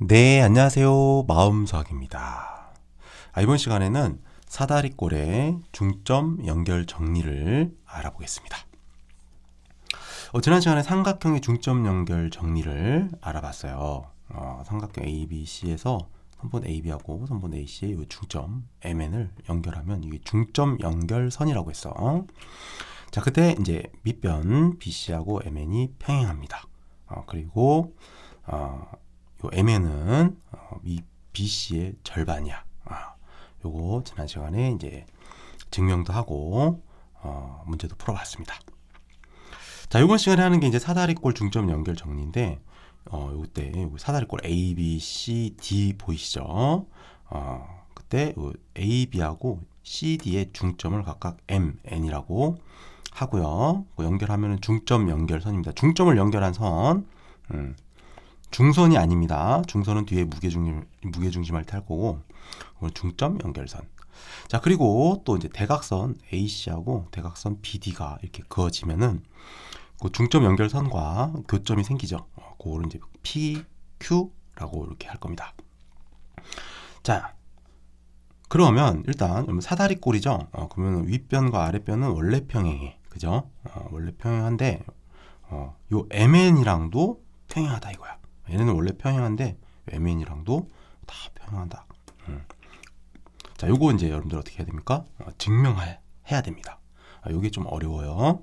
네, 안녕하세요. 마음수학입니다. 아, 이번 시간에는 사다리꼴의 중점 연결 정리를 알아보겠습니다. 어, 지난 시간에 삼각형의 중점 연결 정리를 알아봤어요. 어, 삼각형 ABC에서 선분 AB하고 선분 AC의 이 중점 MN을 연결하면 이게 중점 연결선이라고 했어. 자, 그때 이제 밑변 BC하고 MN이 평행합니다. 어, 그리고 어, 요 MN은 어, 이 BC의 절반이야. 아, 요거 지난 시간에 이제 증명도 하고 어, 문제도 풀어봤습니다. 자, 이번 시간에 하는 게 이제 사다리꼴 중점 연결 정리인데 어, 요때 요 사다리꼴 A, B, C, D 보이시죠? 어, 그때 요 A, B하고 C, D의 중점을 각각 M, N이라고 하고요. 그 연결하면 중점 연결선입니다. 중점을 연결한 선. 음, 중선이 아닙니다. 중선은 뒤에 무게중심, 무게중심을 탈 거고, 오늘 중점 연결선. 자, 그리고 또 이제 대각선 AC하고 대각선 BD가 이렇게 그어지면은 그 중점 연결선과 교점이 생기죠. 어, 그거를 이제 PQ라고 이렇게 할 겁니다. 자, 그러면 일단 사다리꼴이죠. 어, 그러면 윗변과 아랫변은 원래 평행해. 그죠? 어, 원래 평행한데, 어, 요 MN이랑도 평행하다 이거야. 얘네는 원래 평행한데 MN이랑도 다 평행한다. 음. 자, 요거 이제 여러분들 어떻게 해야 됩니까? 어, 증명해야 됩니다. 아, 요게 좀 어려워요.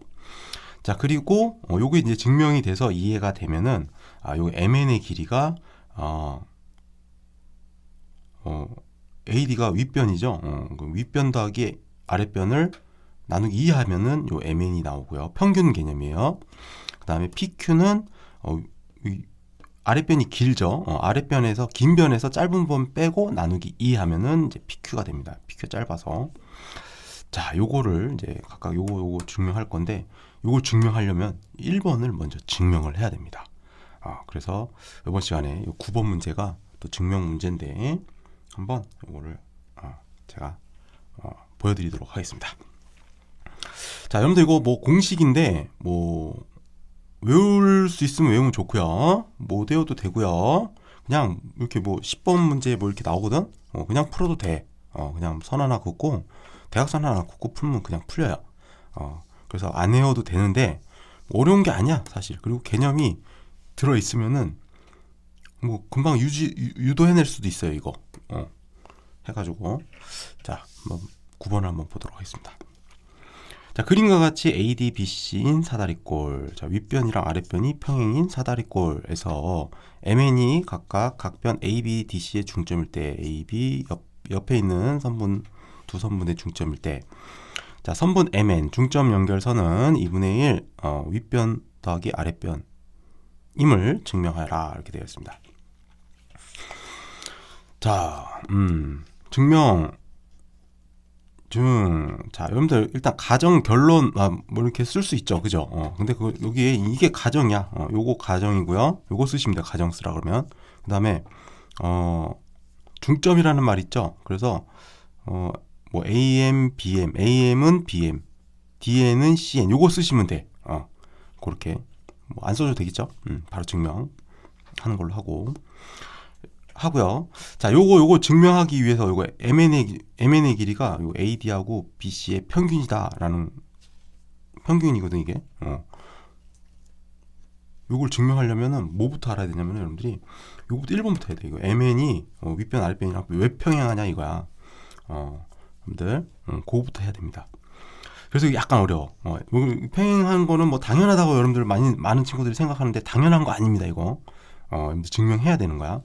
자, 그리고 어, 요게 이제 증명이 돼서 이해가 되면은 아, 요 MN의 길이가 어, 어, AD가 윗변이죠. 어, 그 윗변 더하기 아랫변을 나누기 2 하면은 요 MN이 나오고요. 평균 개념이에요. 그 다음에 PQ는 어, 이 아랫변이 길죠. 어, 아랫변에서 긴 변에서 짧은 번 빼고 나누기 2 하면은 이제 PQ가 됩니다. PQ 짧아서. 자, 요거를 이제 각각 요거 요거 증명할 건데 요걸 증명하려면 1번을 먼저 증명을 해야 됩니다. 아, 그래서 이번 시간에 요 9번 문제가 또 증명 문제인데 한번 요거를 어, 제가 어, 보여드리도록 하겠습니다. 자, 여러분들 이거 뭐 공식인데 뭐 외울 수 있으면 외우면 좋고요. 못 외워도 되고요. 그냥 이렇게 뭐 10번 문제 뭐 이렇게 나오거든. 어, 그냥 풀어도 돼. 어, 그냥 선 하나 긋고 대각선 하나 긋고 풀면 그냥 풀려요. 어, 그래서 안 외워도 되는데 어려운 게 아니야 사실. 그리고 개념이 들어 있으면은 뭐 금방 유지 유- 유도해낼 수도 있어요 이거. 어, 해가지고 자 한번 9번을 한번 보도록 하겠습니다. 자, 그림과 같이 ADBC인 사다리꼴, 자, 윗변이랑 아랫변이 평행인 사다리꼴에서 MN이 각각 각변 ABDC의 중점일 때, AB 옆, 옆에 있는 선분 두 선분의 중점일 때, 자, 선분 MN 중점 연결선은 2분의 1 어, 윗변 더하기 아랫변 임을 증명하라 이렇게 되어 있습니다. 자, 음, 증명 중, 자, 여러분들 일단 가정 결론 아, 뭐 이렇게 쓸 수 있죠, 그죠? 어, 근데 그 여기에 이게 가정이야. 어, 요거 가정이고요. 요거 쓰시면 돼요. 가정 쓰라 그러면. 그다음에 어 중점이라는 말 있죠. 그래서 어 뭐 AM, BM, AM은 BM, DN은 CN. 요거 쓰시면 돼. 어, 그렇게 뭐 안 써도 되겠죠? 음, 바로 증명하는 걸로 하고. 하고요. 자, 요거 요거 증명하기 위해서 요거 MN의 기- MN의 길이가 요 AD하고 BC의 평균이다라는 평균이거든 이게. 어. 요걸 증명하려면은 뭐부터 알아야 되냐면 여러분들이 요거부터 1번부터 해야 돼. 이거 MN이 어, 윗변 아랫변이랑 왜 평행하냐 이거야. 어. 여러분들 음, 그거부터 해야 됩니다. 그래서 약간 어려워. 어, 요 평행한 거는 뭐 당연하다고 여러분들 많이 많은 친구들이 생각하는데 당연한 거 아닙니다 이거. 어, 증명해야 되는 거야.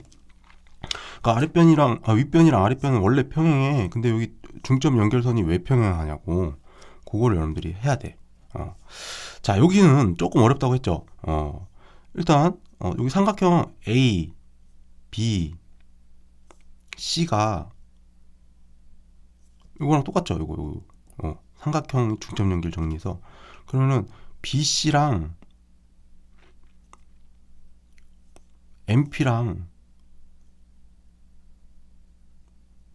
그러니까 아랫변이랑 아, 윗변이랑 아랫변은 원래 평행해. 근데 여기 중점 연결선이 왜 평행하냐고. 그거를 여러분들이 해야 돼. 어. 자, 여기는 조금 어렵다고 했죠. 어. 일단 어, 여기 삼각형 A, B, C가 이거랑 똑같죠. 이거. 어. 삼각형 중점 연결 정리해서 그러면은 BC랑 MP랑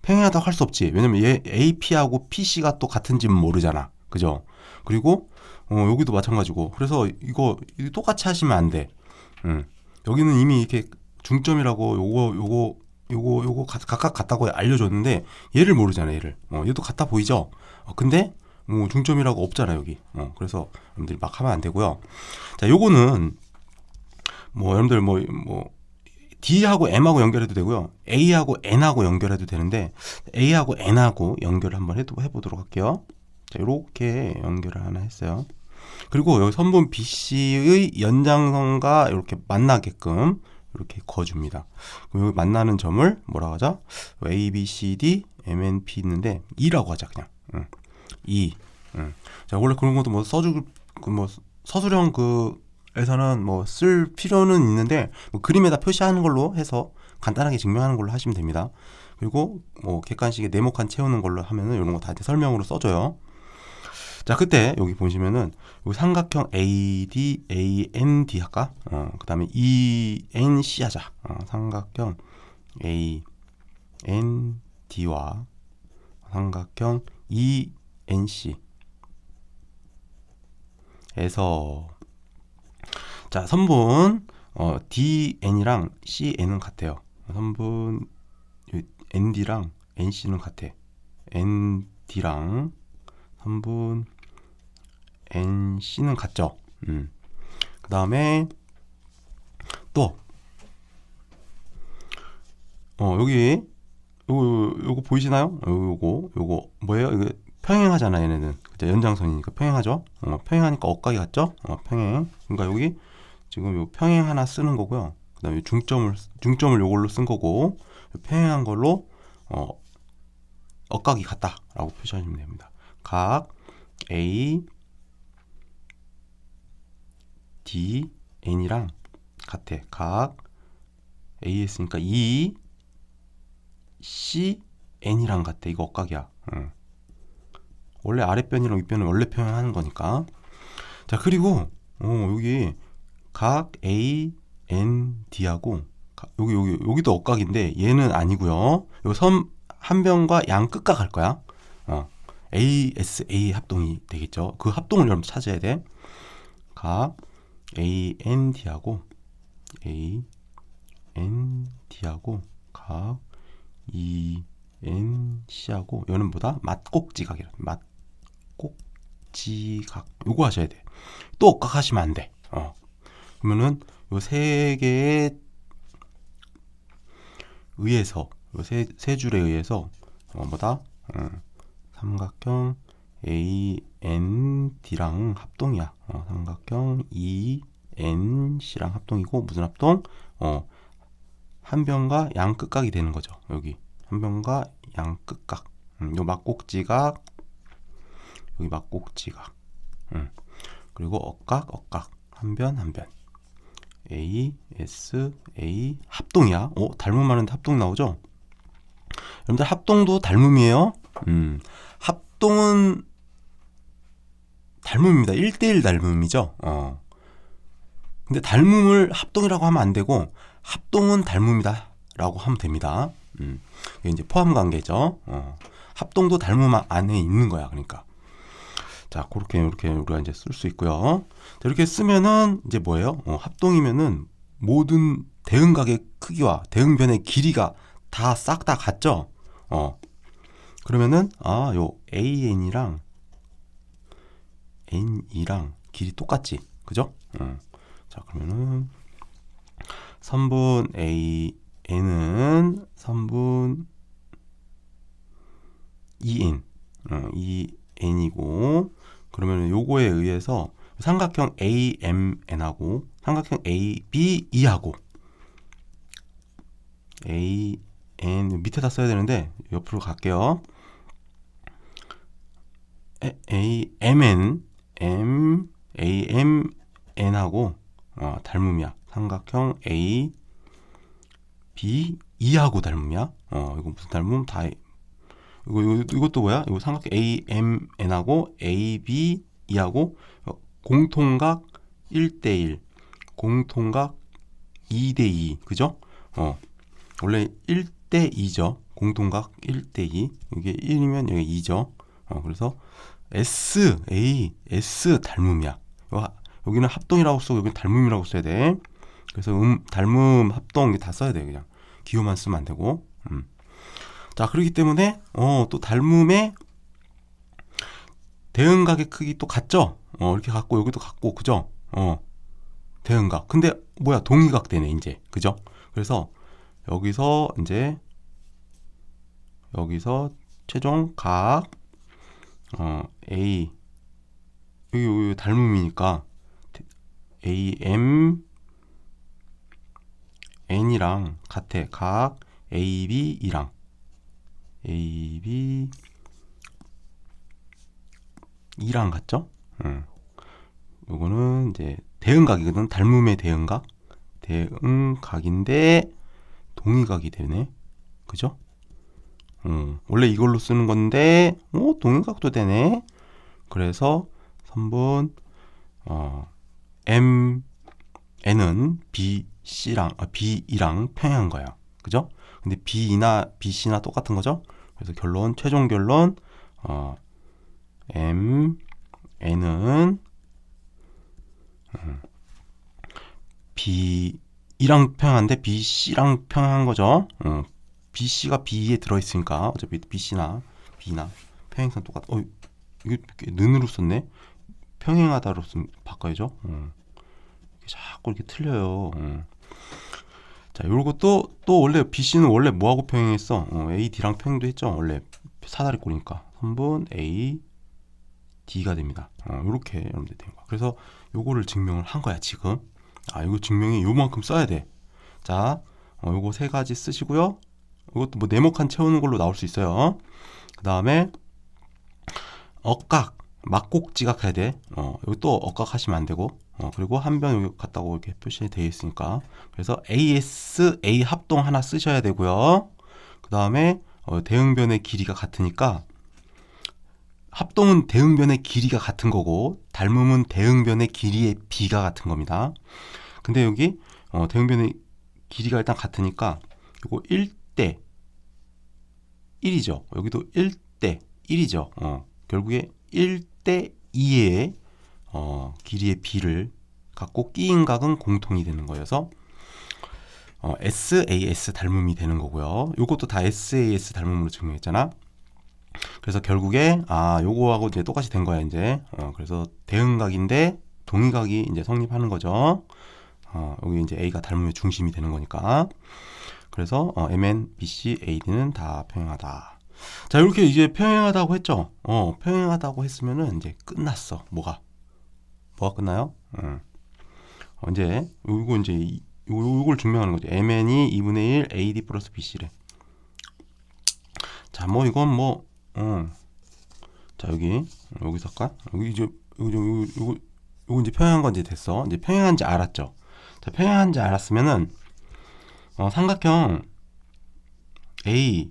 평행하다고 할 수 없지. 왜냐면 얘 AP하고 PC가 또 같은지는 모르잖아. 그죠? 그리고 어, 여기도 마찬가지고. 그래서 이거, 똑같이 하시면 안 돼. 음. 여기는 이미 이렇게 중점이라고 요거 요거 요거 요거 가- 각각 같다고 알려줬는데 얘를 모르잖아 얘를 어, 얘도 같아 보이죠 어, 근데 뭐 중점이라고 없잖아 여기 어, 그래서 여러분들이 막 하면 안 되고요 자 요거는 뭐 여러분들 뭐뭐 D하고 M하고 연결해도 되고요 A하고 N하고 연결해도 되는데 A하고 N하고 연결을 한번 해도 해보도록 할게요 자 이렇게 연결을 하나 했어요 그리고 여기 선분 BC의 연장선과 이렇게 만나게끔 이렇게 거줍니다. 그럼 여기 만나는 점을 뭐라고 하죠? A, B, C, D, M, N, P 있는데 2라고 하자 그냥. 응. 2. 응. 자 원래 그런 것도 뭐 써주 그뭐 서술형 그 에서는 뭐 쓸 필요는 있는데 뭐 그림에다 표시하는 걸로 해서 간단하게 증명하는 걸로 하시면 됩니다. 그리고 뭐 객관식에 네모 칸 채우는 걸로 하면은 이런 거 다 설명으로 써줘요. 자 그때 여기 보시면은 요 삼각형 AD, AND 할까? 어, 그 다음에 ENC 하자. 어, 삼각형 AND와 삼각형 ENC 에서 자 선분 어, DN이랑 CN은 같아요. 선분 요 ND랑 NC는 같아. ND랑 선분 NC는 같죠. 음. 그 다음에 또, 어, 여기, 요거, 요거 보이시나요? 요- 요거, 요거, 뭐예요? 이거 평행하잖아, 얘네는. 그죠? 연장선이니까 평행하죠? 어, 평행하니까 억각이 같죠? 어, 평행. 그러니까 여기 지금 요 평행 하나 쓰는 거고요. 그 다음에 중점을, 중점을 요걸로 쓴 거고, 요 평행한 걸로, 어, 억각이 같다 라고 표시하시면 됩니다. 각 A, D, N이랑 같아. 각 AS니까 E, C, N이랑 같아. 이거 억각이야. 응. 원래 아랫변이랑 윗변은 원래 표현하는 거니까. 자 그리고 어, 여기 각 A, N, D하고 가- 여기 여기 여기도 억각인데 얘는 아니고요. 요섬 한 변과 양 끝각 할 거야. 어. ASA 합동이 되겠죠. 그 합동을 여러분 찾아야 돼. 각 AND하고 AND하고 각 ENC하고 얘는 뭐다? 맞꼭지각이라. 맞꼭지각. 요거 하셔야 돼. 또 억각 하시면 안 돼. 어. 그러면은 요 세 개에 의해서 요세 세 줄에 의해서 어 뭐다? 음. 삼각형 AND랑 합동이야. 어, 삼각형 ENC랑 합동이고 무슨 합동? 어, 한 변과 양 끝각이 되는 거죠. 여기 한 변과 양 끝각. 음, 요 막꼭지각 여기 막꼭지각. 음. 그리고 억각 억각 한 변 한 변. A S A 합동이야. 오 닮음하는데 합동 나오죠? 여러분들 합동도 닮음이에요. 음. 합동은 닮음입니다. 1대1 닮음이죠. 어. 근데 닮음을 합동이라고 하면 안 되고 합동은 닮음이다 라고 하면 됩니다. 음. 이게 이제 포함 관계죠. 어. 합동도 닮음 안에 있는 거야. 그러니까. 자, 그렇게 이렇게 우리가 이제 쓸 수 있고요. 자, 이렇게 쓰면은 이제 뭐예요? 어, 합동이면은 모든 대응각의 크기와 대응변의 길이가 다 싹다 같죠? 어. 그러면은 아, 요 AN이랑 N이랑 길이 똑같지. 그죠? 어. 자, 그러면은 선분 AN은 선분 EN 어, EN이고 그러면 요거에 의해서 삼각형 AMN하고 삼각형 ABE하고 AN 밑에다 써야 되는데 옆으로 갈게요. 에- AMN M AMN하고 어, 닮음이야. 삼각형 A B E하고 닮음이야. 어, 이거 무슨 닮음? 다 이거, 이거 이것도 뭐야? 이거 삼각형 AMN하고 ABE하고 공통각 1대1, 공통각 2대2, 그죠? 어, 원래 1대2죠. 공통각 1대2. 이게 1이면 여기 2죠. 어, 그래서 S, A, S 닮음이야. 여- 여기는 합동이라고 쓰고 여기는 닮음이라고 써야 돼. 그래서 음, 닮음, 합동 이게 다 써야 돼요. 그냥 기호만 쓰면 안 되고. 음. 자, 그렇기 때문에 어, 또 닮음의 대응각의 크기 또 같죠? 어, 이렇게 같고 여기도 같고 그죠? 어. 대응각. 근데 뭐야? 동의각 되네, 이제. 그죠? 그래서 여기서 이제 여기서 최종 각 어, A 여기, 여기 닮음이니까 A M N이랑 같아. 각 A B 이랑 A B 이랑 같죠? 응. 요거는 이제 대응각이거든. 닮음의 대응각. 대응각인데 동의각이 되네. 그죠? 음, 원래 이걸로 쓰는 건데, 어, 동의각도 되네. 그래서 선분 어, M N은 B C랑 아, B E랑 평행한 거야. 그죠? 근데 B나 B C나 똑같은 거죠? 그래서 결론 최종 결론 어, M N은 음, B E랑 평행한데 B C랑 평행한 거죠. 음, B C가 B에 들어 있으니까 어차피 B C나 B나 평행선 똑같. 어, 이게 는으로 썼네. 평행하다로 쓰 바꿔야죠. 음. 자꾸 이렇게 틀려요. 음. 자, 요것도 또 원래 B C는 원래 뭐하고 평행했어? 어, A D랑 평행도 했죠. 원래 사다리 꼴이니까 선분 A D가 됩니다. 어, 요렇게 여러분들 된 거. 그래서 요거를 증명을 한 거야 지금. 아, 이거 증명이 요만큼 써야 돼. 자, 어, 요거 세 가지 쓰시고요. 이것도 뭐 네모칸 채우는 걸로 나올 수 있어요. 그 다음에 억각, 막곡지각 해야 돼. 어, 여기 또 억각 하시면 안 되고. 어, 그리고 한변 여기 같다고 이렇게 표시 되어 있으니까. 그래서 AS, A 합동 하나 쓰셔야 되고요. 그 다음에 어, 대응변의 길이가 같으니까 합동은 대응변의 길이가 같은 거고 닮음은 대응변의 길이의 비가 같은 겁니다. 근데 여기 어, 대응변의 길이가 일단 같으니까 이거 1대 1이죠. 여기도 1대 1이죠. 어, 결국에 1대 2의 어, 길이의 비를 갖고 끼인 각은 공통이 되는 거여서 어, SAS 닮음이 되는 거고요. 요것도 다 SAS 닮음으로 증명했잖아. 그래서 결국에 아 요거하고 이제 똑같이 된 거야 이제. 어, 그래서 대응각인데 동의각이 이제 성립하는 거죠. 어, 여기 이제 A가 닮음의 중심이 되는 거니까. 그래서 어, MN, BC, AD는 다 평행하다. 자 이렇게 이제 평행하다고 했죠. 어 평행하다고 했으면은 이제 끝났어. 뭐가 뭐가 끝나요? 음. 어, 이제 요거 이제 이- 요, 요걸 증명하는 거죠. MN이 2분의 1 AD 플러스 BC래. 자 뭐 이건 뭐 어. 자 여기 여기서 할까? 여기 이제 요거 요거 요거, 요거 이제 평행한 건 이제 됐어. 이제 평행한지 알았죠. 자 평행한지 알았으면은 어, 삼각형 A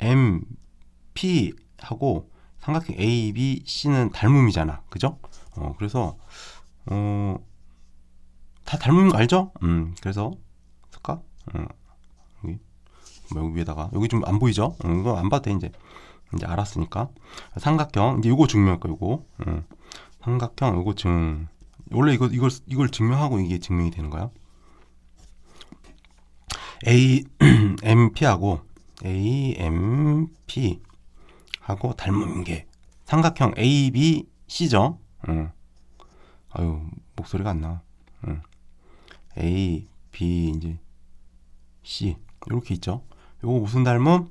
M P 하고 삼각형 A, B, C는 닮음이잖아. 그죠? 어, 그래서 어, 다 닮은 거 알죠? 음, 그래서 쓸까? 음, 여기 뭐 여기 위에다가 여기 좀 안 보이죠? 음, 이거 안 봐도 돼 이제 이제 알았으니까 삼각형 이제 요거 증명할 거 요거 음, 삼각형 요거 증 원래 이거 이걸 이걸 증명하고 이게 증명이 되는 거야. A M P하고 A M P 하고 닮은 게 삼각형 A B C죠. 응. 아유 목소리가 안 나. 응. A B 이제 C 이렇게 있죠. 요거 무슨 닮음?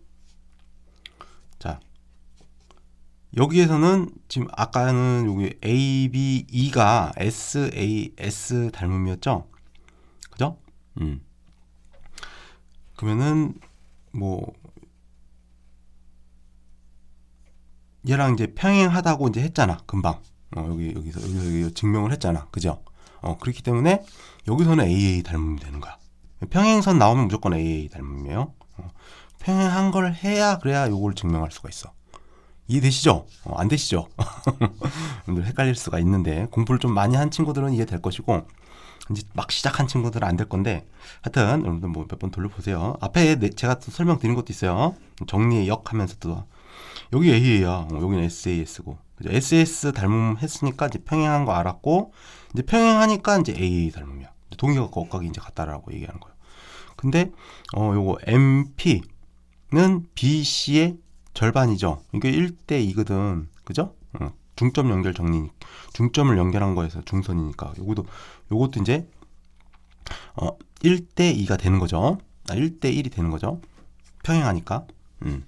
자 여기에서는 지금 아까는 여기 A, B, E가 S, A, S 닮음이었죠? 그죠? 음. 그러면은 뭐 얘랑 이제 평행하다고 이제 했잖아 금방 어, 여기 여기서 여기서 여기 증명을 했잖아 그죠? 어 그렇기 때문에 여기서는 AA 닮음이 되는 거야 평행선 나오면 무조건 AA 닮음이에요 어, 평행한 걸 해야 그래야 요걸 증명할 수가 있어 이해되시죠? 어, 안 되시죠? 여러분들 헷갈릴 수가 있는데 공부를 좀 많이 한 친구들은 이해될 것이고 이제 막 시작한 친구들은 안 될 건데 하여튼 여러분들 뭐 몇 번 돌려보세요. 앞에 내- 제가 또 설명드린 것도 있어요. 정리의 역 하면서 또 여기 A야, 어, 여기는 SAS고 그죠? SS 닮음 했으니까 이제 평행한 거 알았고 이제 평행하니까 이제 AA 닮음이야. 동의가 곱각이 이제 같다라고 얘기하는 거예요. 근데 어 요거 MP는 BC의 절반이죠. 이게 1대 2거든. 그죠? 어, 중점 연결 정리 중점을 연결한 거에서 중선이니까 요것도 요것도 이제 어 1대 2가 되는 거죠. 아, 1대 1이 되는 거죠. 평행하니까. 음.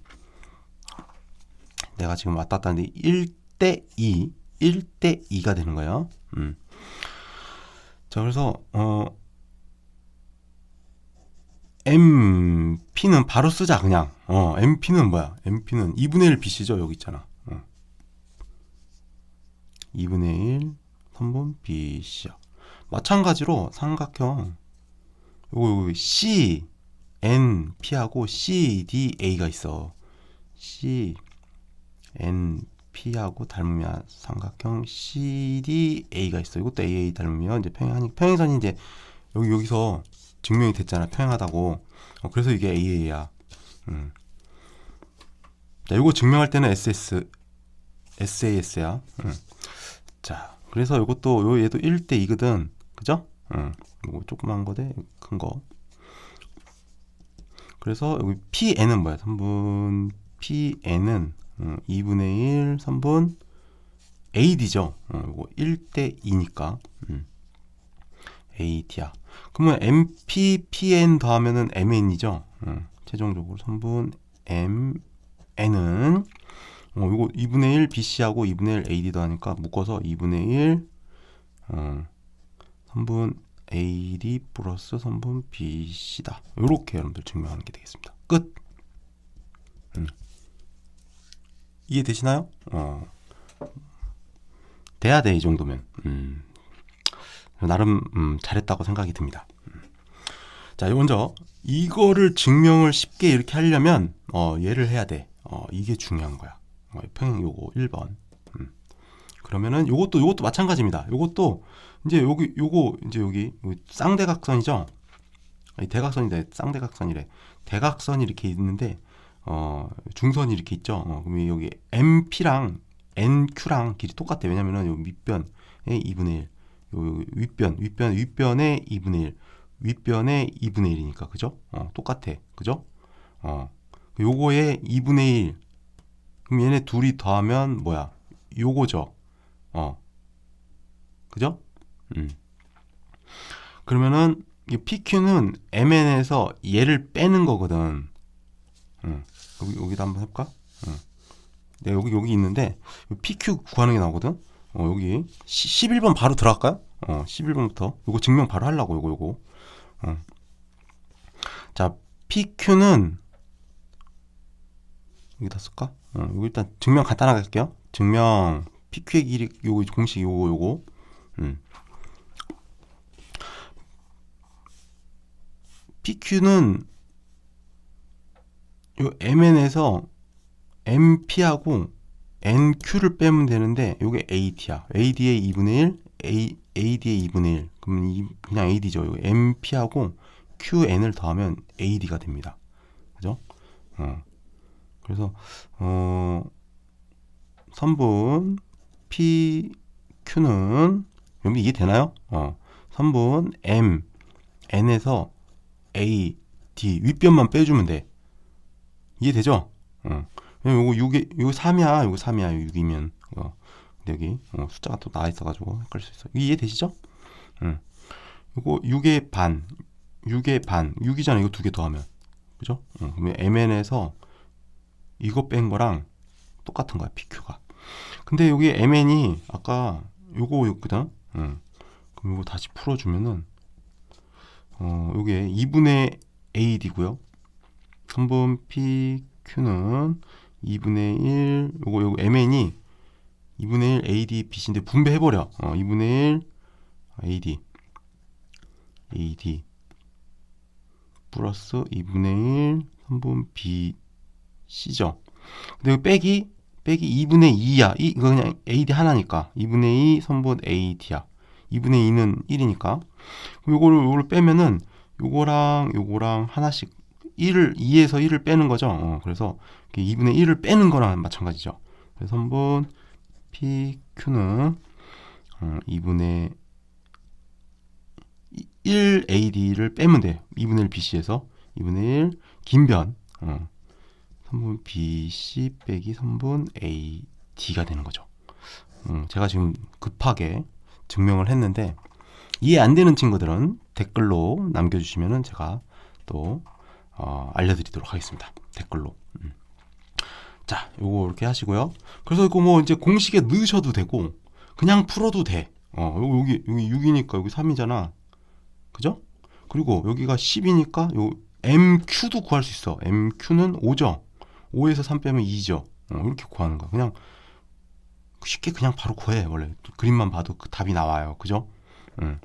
내가 지금 왔다 갔다 하는데 1대 2, 1대 2가 되는 거예요. 음. 자, 그래서 어 MP는 바로 쓰자 그냥. 어, MP는 뭐야? MP는 2분의 1 BC죠. 여기 있잖아. 어. 2분의 1 3분 BC야. 마찬가지로 삼각형 요거, 요거 C N P하고 C D A가 있어. C N P하고 닮으면 삼각형 C D A가 있어. 이것도 A A 닮으면 이제 평행하니 평행선이 이제 여기 여기서 증명이 됐잖아. 평행하다고. 어, 그래서 이게 A A야. 음. 자, 이거 증명할 때는 SS SAS야. 음. 자, 그래서 이것도 요 얘도 1대 2거든. 그죠? 응. 이거 조그만 거대 큰 거. 그래서 여기 PN은 뭐야? 3분 PN은 음, 2분의 1 3분 AD죠. 어, 이거 1대 2니까. 음. AD야. 그러면 MP, PN 더하면은 MN이죠. 음, 최종적으로 3분 MN은 어, 이거 2분의 1 BC하고 2분의 1 AD 더하니까 묶어서 2분의 1 어, 3분 AD 플러스 3분 BC다. 이렇게 여러분들 증명하는 게 되겠습니다. 끝. 음. 이해되시나요? 어. 돼야 돼 이 정도면. 음. 나름 음, 잘했다고 생각이 듭니다. 음. 자, 먼저 이거를 증명을 쉽게 이렇게 하려면 어, 얘를 해야 돼. 어, 이게 중요한 거야. 어, 평행 요거 1번. 음. 그러면은 요것도 요것도 마찬가지입니다. 요것도 이제 여기 요거 이제 여기 쌍대각선이죠. 대각선이래 쌍대각선이래. 대각선이 이렇게 있는데 어 중선이 이렇게 있죠. 어, 그러면 여기 MP랑 NQ랑 길이 똑같아. 왜냐면은 요 밑변의 2분의 1, 요 윗변 윗변 윗변의 2분의 1, 윗변의 2분의 1이니까 그죠? 어 똑같아. 그죠? 어 요거의 2분의 1. 그럼 얘네 둘이 더하면 뭐야? 요거죠. 어. 그죠? 음. 그러면은 이 PQ는 MN에서 얘를 빼는 거거든. 음. 여기 여기다 한번 해볼까? 음. 네, 여기 여기 있는데 PQ 구하는 게 나오거든. 어, 여기 11번 바로 들어갈까요? 어, 11번부터 요거 증명 바로 하려고 요거 요거. 어. 자, PQ는 여기다 쓸까? 어, 여기 일단 증명 간단하게 할게요. 증명 PQ의 길이 요거 공식 요거 요거. 음. PQ는 요 MN에서 MP하고 NQ를 빼면 되는데 요게 AD야. AD의 2분의 1, A, AD의 2분의 1. 그러면 이, 그냥 AD죠. 요 MP하고 QN을 더하면 AD가 됩니다. 그죠? 어. 그래서 어 선분 PQ는 여기 이해 되나요? 어. 선분 M N에서 A, D 윗변만 빼주면 돼. 이해되죠? 어. 요거 6이 요거 3이야. 요거 3이야. 6이면 어. 여기 어, 숫자가 또 나와 있어가지고 헷갈릴 수 있어. 이해되시죠? 응. 요거 6의 반, 6의 반, 6이잖아. 이거 두 개 더하면 그죠? 어, 그러면 MN에서 이거 뺀 거랑 똑같은 거야 PQ가. 근데 여기 MN이 아까 요거였거든. 응. 그럼 이거 다시 풀어주면은 어, 요게 2분의 AD고요. 3분 PQ는 2분의 1, 요거, 요거 MN이 2분의 1 AD BC인데 분배해버려. 어, 2분의 1 AD. AD. 플러스 2분의 1 3분 BC죠. 근데 이 빼기, 빼기 2분의 2야. 이, 이거 그냥 AD 하나니까. 2분의 2 3분 AD야. 2분의 2는 1이니까. 요거를, 요거를 빼면은 요거랑 요거랑 하나씩 1을 2에서 1을 빼는 거죠. 어, 그래서 2분의 1을 빼는 거랑 마찬가지죠. 그래서 3분 PQ는 어, 2분의 1 AD를 빼면 돼. 2분의 1 BC에서 2분의 1 긴변 어, 3분 BC 빼기 3분 AD가 되는 거죠. 음, 제가 지금 급하게 증명을 했는데 이해 안 되는 친구들은 댓글로 남겨주시면은 제가 또 어, 알려드리도록 하겠습니다. 댓글로. 음. 자, 요거 이렇게 하시고요. 그래서 이거 뭐 이제 공식에 넣으셔도 되고 그냥 풀어도 돼. 어, 여기 여기 6이니까 여기 3이잖아. 그죠? 그리고 여기가 10이니까 요 MQ도 구할 수 있어. MQ는 5죠. 5에서 3 빼면 2죠. 어, 이렇게 구하는 거야. 그냥 쉽게 그냥 바로 구해. 원래 그림만 봐도 그 답이 나와요. 그죠? 응.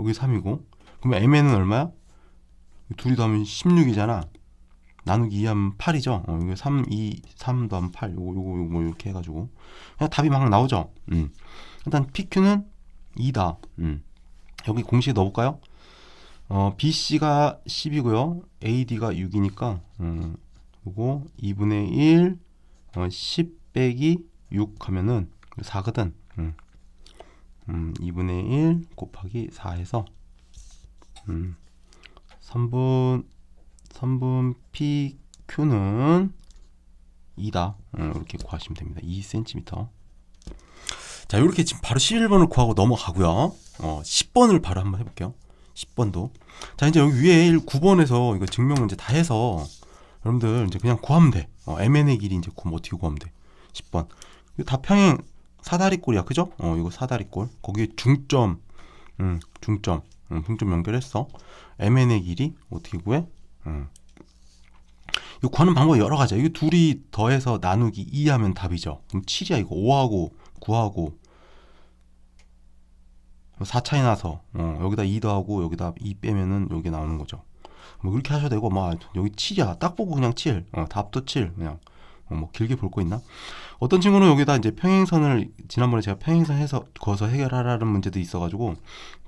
여기 3이고. 그러면 MN은 얼마야? 둘이 더하면 16이잖아. 나누기 2하면 8이죠. 어, 이거 3, 2, 3 더하면 8. 요거, 요거, 요거 뭐 이렇게 해가지고. 그냥 답이 막 나오죠. 음. 일단 PQ는 2다. 음. 여기 공식에 넣어볼까요? 어, BC가 10이고요. AD가 6이니까, 음, 요거 2분의 1, 어, 10 빼기 6 하면은 4거든. 음. 음, 2분의 1 곱하기 4 해서, 음, 3분 3분 PQ는 2다. 음, 이렇게 구하시면 됩니다. 2cm. 자, 이렇게 지금 바로 11번을 구하고 넘어가고요. 어, 10번을 바로 한번 해볼게요. 10번도. 자, 이제 여기 위에 9번에서 이거 증명 문제 다 해서 여러분들 이제 그냥 구하면 돼. 어, MN의 길이 이제 구하면 어떻게 구하면 돼? 10번. 이거 다 평행 사다리꼴이야. 그죠? 어, 이거 사다리꼴. 거기에 중점, 음, 중점, 음, 중점 연결했어. MN의 길이 어떻게 구해? 음. 이거 구하는 방법이 여러 가지야. 이거 둘이 더해서 나누기 2 하면 답이죠. 그럼 7이야. 이거 5하고 9하고 4 차이 나서 어, 여기다 2 더하고 여기다 2 빼면은 여기 나오는 거죠. 뭐 이렇게 하셔도 되고 뭐 여기 7이야. 딱 보고 그냥 7. 어, 답도 7. 그냥 어, 뭐 길게 볼 거 있나? 어떤 친구는 여기다 이제 평행선을 지난번에 제가 평행선 해서 그어서 해결하라는 문제도 있어가지고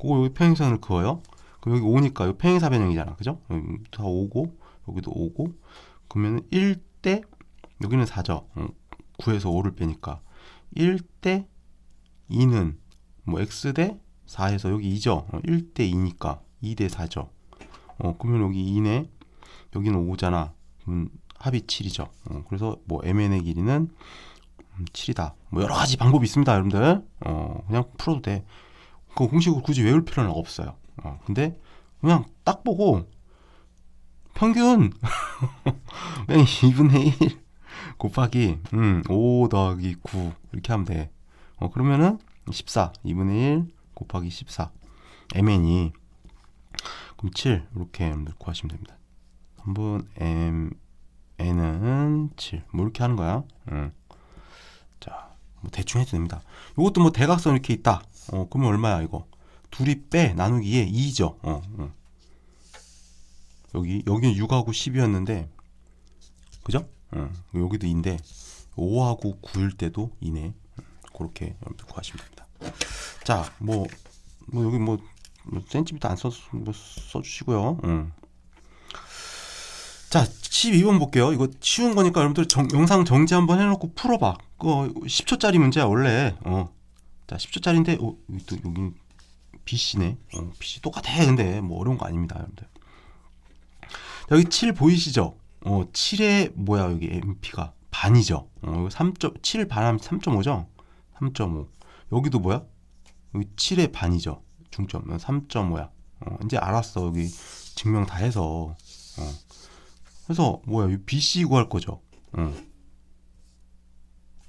그거 여기 평행선을 그어요. 그럼 여기 5니까 이 평행사 변형이잖아. 그죠? 여기 다 5고 여기도 5고 그러면 1대 여기는 4죠. 어, 9에서 5를 빼니까 1대 2는 뭐 x대 4에서 여기 2죠. 어, 1대 2니까 2대 4죠. 어, 그러면 여기 2네. 여기는 5잖아. 그럼 합이 7이죠. 어, 그래서 뭐 mn의 길이는 7이다. 뭐 여러 가지 방법이 있습니다, 여러분들. 어, 그냥 풀어도 돼. 그 공식을 굳이 외울 필요는 없어요. 어, 근데 그냥 딱 보고 평균 그냥 2분의 1 곱하기 음, 5 더하기 9 이렇게 하면 돼. 어, 그러면은 14 2분의 1 곱하기 14 mn이 그럼 7 이렇게 구하시면 됩니다. 3분 m n은 7. 뭐 이렇게 하는 거야. 음. 자, 뭐 대충 해도 됩니다. 이것도 뭐 대각선 이렇게 있다. 어, 그러면 얼마야 이거? 둘이 빼 나누기에 2죠. 어, 어. 여기 여기는 6하고 10이었는데 그죠? 어, 여기도 2인데 5하고 9일 때도 2네. 그렇게 여러분들 구하시면 됩니다. 자, 뭐, 뭐 여기 뭐, 뭐 센티미터 안 써, 뭐 써주시고요. 음. 자, 12번 볼게요. 이거 쉬운 거니까 여러분들 정, 영상 정지 한번 해놓고 풀어봐. 그거 10초짜리 문제야, 원래. 어. 자, 10초짜리인데, 어, 여기 또, BC네. 어, BC 똑같아. 근데 뭐 어려운 거 아닙니다, 여러분들. 여기 7 보이시죠? 어, 7의 뭐야, 여기 MP가 반이죠. 어, 여기 3. 7 반하면 3.5죠? 3.5. 여기도 뭐야? 여기 7의 반이죠. 중점. 3.5야. 어, 이제 알았어. 여기 증명 다 해서. 어. 그래서 뭐야? 이 BC 구할 거죠. 어.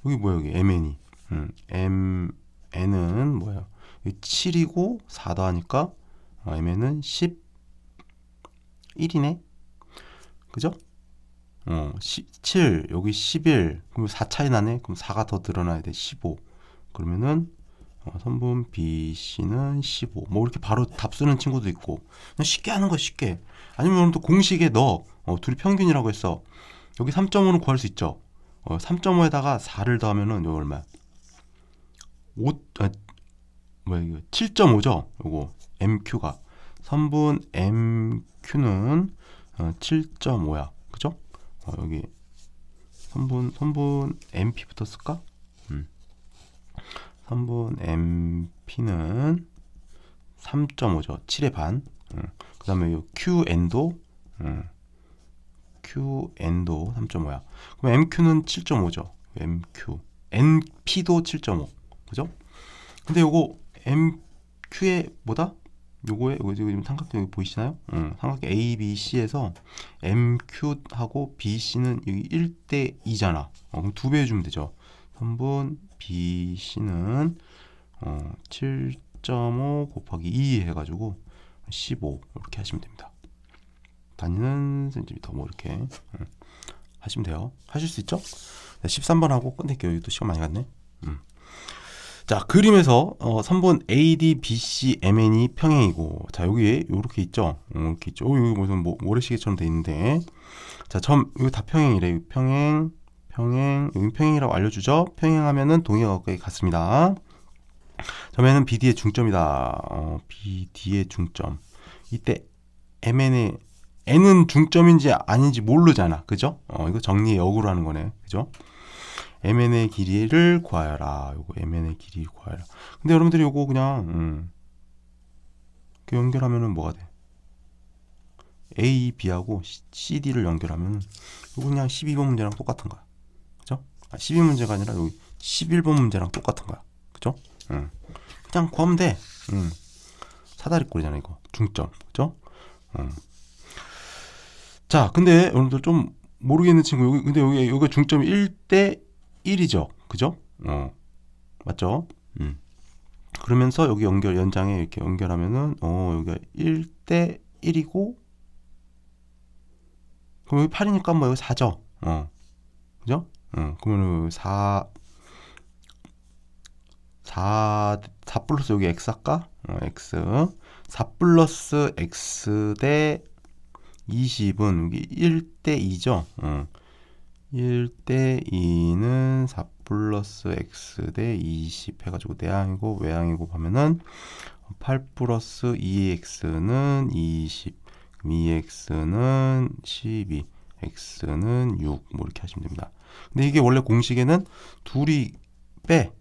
여기 뭐야? 여기 MN이. 음, MN은 뭐야? 여기 7이고 4다 하니까 어, MN은 11이네. 그죠? 어, 17 여기 11 그럼 4 차이 나네. 그럼 4가 더 늘어나야 돼. 15. 그러면은 어, 선분 BC는 15. 뭐 이렇게 바로 답 쓰는 친구도 있고 그냥 쉽게 하는 거 쉽게. 아니면 또 공식에 넣어. 어, 둘이 평균이라고 했어. 여기 3.5는 구할 수 있죠. 어, 3.5에다가 4를 더하면은 여기 얼마야? 5 아, 이거 7.5죠. 요거 MQ가 선분 MQ는 어, 7.5야. 그죠? 어, 여기 선분 선분 MP부터 쓸까? 음. 선분 MP는 3.5죠. 7의 반. 음. 그다음에 요 QN도 음. QN도 3.5야. 그럼 MQ는 7.5죠. MQ. NP도 7.5. 그죠? 근데 요거 MQ의 뭐다? 요거에 요거 지금 삼각형 보이시나요? 음, 삼각형 ABC에서 MQ하고 BC는 여기 1대 2잖아. 어, 그럼 두 배 해주면 되죠. 선분 BC는 어, 7.5 곱하기 2 해가지고 15 이렇게 하시면 됩니다. 단위는 센티미터 뭐 이렇게 음, 하시면 돼요. 하실 수 있죠? 네, 13번 하고 끝낼게요. 여기 또 시간 많이 갔네. 음. 자 그림에서 어, 3번 AD, BC, MN이 평행이고 자 여기에 이렇게 있죠. 어, 이렇게 있죠. 어, 여기 무슨 뭐, 모래시계처럼 돼 있는데 자점 이거 다 평행이래. 평행, 평행 여기 평행이라고 알려주죠. 평행하면은 동의가 같습니다. 점에는 BD의 중점이다. 어, BD의 중점. 이때 MN의 N은 중점인지 아닌지 모르잖아. 그죠? 어, 이거 정리의 역으로 하는 거네. 그죠? MN의 길이를 구하여라. 요거 MN의 길이 구하여라. 근데 여러분들이 요거 그냥 음, 이렇게 연결하면은 뭐가 돼? A, B하고 CD를 연결하면 요거 그냥 12번 문제랑 똑같은 거야. 그죠? 아, 12문제가 아니라 여기 11번 문제랑 똑같은 거야. 그죠? 음. 그냥 구하면 돼. 음. 사다리꼴이잖아 이거. 중점. 그죠? 음. 자, 근데 여러분들 좀 모르겠는 친구 여기 근데 여기 여기 중점이 1대 1이죠. 그죠? 어. 맞죠? 음. 그러면서 여기 연결 연장에 이렇게 연결하면은 어, 여기가 1대 1이고 그럼 여기 8이니까 뭐 여기 4죠. 어. 그죠? 어. 그러면은 4 4 4 플러스 여기 x 할까? 어, x 4 플러스 x 대 20은 여기 1대 2죠. 어. 1대 2는 4 플러스 x 대 20 해가지고 내항이고 외항이고 하면은 8 플러스 2x는 20 그럼 2x는 12 x는 6 뭐 이렇게 하시면 됩니다. 근데 이게 원래 공식에는 둘이 빼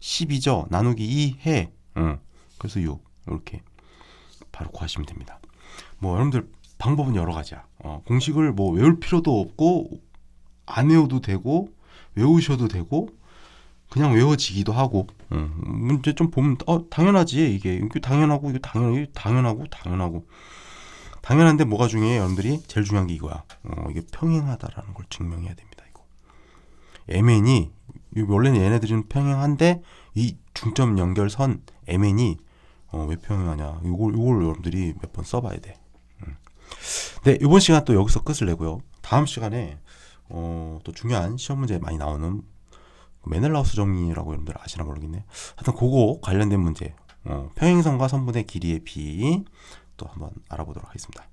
12죠. 나누기 2 해. 응. 그래서 6 이렇게 바로 구하시면 됩니다. 뭐 여러분들 방법은 여러 가지야. 어, 공식을 뭐 외울 필요도 없고 안 외워도 되고 외우셔도 되고 그냥 외워지기도 하고 어, 문제 좀 보면 어 당연하지 이게 당연하고 이게 당연 당연하고 당연하고 당연한데 뭐가 중요해 여러분들이 제일 중요한 게 이거야. 어, 이게 평행하다라는 걸 증명해야 됩니다. 이거 MN이 원래는 얘네들은 평행한데 이 중점 연결선 MN이 어, 왜 평행하냐? 이걸 이걸 여러분들이 몇 번 써봐야 돼. 네, 이번 시간 또 여기서 끝을 내고요. 다음 시간에 어, 또 중요한 시험 문제 많이 나오는 메넬라우스 정리라고 여러분들 아시나 모르겠네. 하여튼 그거 관련된 문제, 어, 평행선과 선분의 길이의 비 또 한번 알아보도록 하겠습니다.